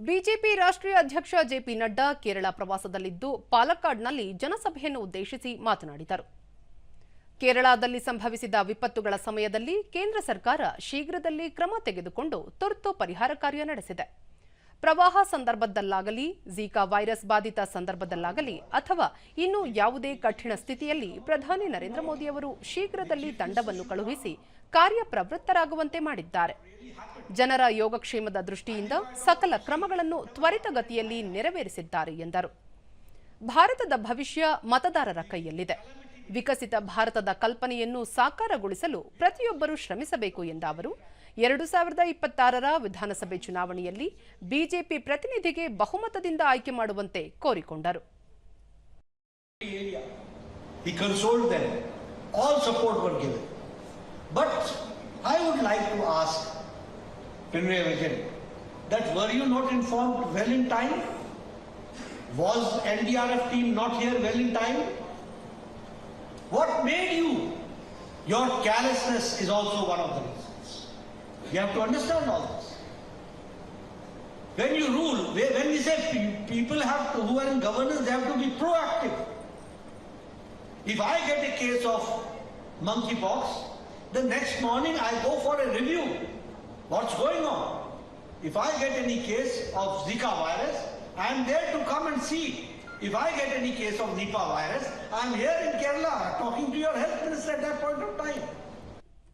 BJP ರಾಷ್ಟ್ರೀಯ ಅಧ್ಯಕ್ಷ JP Nadda Kerala ಪ್ರವಾಸದಲ್ಲಿದ್ದು ಪಾಲಕ್ಕಾಡ್ನಲ್ಲಿ ಜನಸಭೆಯನ್ನು ಉದ್ದೇಶಿಸಿ ಮಾತನಾಡಿದರು. ಕೇರಳದಲ್ಲಿ ಸಂಭವಿಸಿದ ವಿಪತ್ತುಗಳ ಸಮಯದಲ್ಲಿ ಕೇಂದ್ರ ಸರ್ಕಾರ ಶೀಘ್ರದಲ್ಲಿ ಕ್ರಮ ತೆಗೆದುಕೊಂಡು ತುರ್ತು ಪರಿಹಾರ ಕಾರ್ಯ ನಡೆಸಿದೆ. ಪ್ರವಾಹ ಸಂದರ್ಭದಲ್ಲಾಗಲಿ, ಝೀಕಾ ವೈರಸ್ ಬಾಧಿತ ಸಂದರ್ಭದಲ್ಲಾಗಲಿ ಅಥವಾ ಇನ್ನು ಯಾವುದೇ ಕಠಿಣ ಸ್ಥಿತಿಯಲ್ಲಿ ಪ್ರಧಾನಿ ನರೇಂದ್ರ ಮೋದಿ ಅವರು ಶೀಘ್ರದಲ್ಲಿ ತಂಡವನ್ನು ಕಳುಹಿಸಿ ಕಾರ್ಯಪ್ರವೃತ್ತರಾಗುವಂತೆ ಮಾಡಿದ್ದಾರೆ. ಜನರ ಯೋಗಕ್ಷೇಮದ ದೃಷ್ಟಿಯಿಂದ ಸಕಲ ಕ್ರಮಗಳನ್ನು ತ್ವರಿತಗತಿಯಲ್ಲಿ ನೆರವೇರಿಸಿದ್ದಾರೆ ಎಂದರು. ಭಾರತದ ಭವಿಷ್ಯ ಮತದಾರರ ಕೈಯಲ್ಲಿದೆ. ವಿಕಸಿತ ಭಾರತದ ಕಲ್ಪನೆಯನ್ನು ಸಾಕಾರಗೊಳಿಸಲು ಪ್ರತಿಯೊಬ್ಬರೂ ಶ್ರಮಿಸಬೇಕು ಎಂದ ಅವರು ಎರಡು ಸಾವಿರದ ಇಪ್ಪತ್ತಾರರ ವಿಧಾನಸಭೆ ಚುನಾವಣೆಯಲ್ಲಿ ಬಿಜೆಪಿ ಪ್ರತಿನಿಧಿಗೆ ಬಹುಮತದಿಂದ ಆಯ್ಕೆ ಮಾಡುವಂತೆ ಕೋರಿಕೊಂಡರು? Was NDRF team not here well in time? What made you? Your carelessness is also one of the reasons. You have to understand all this. When you rule, when we say people have to, who are in governance, they have to be proactive. If I get a case of monkeypox, the next morning I go for a review. What's going on? If I get any case of Zika virus, I am there to come and see. If I get any case of Nipah virus, I am here in Kerala talking to your health minister at that point of time.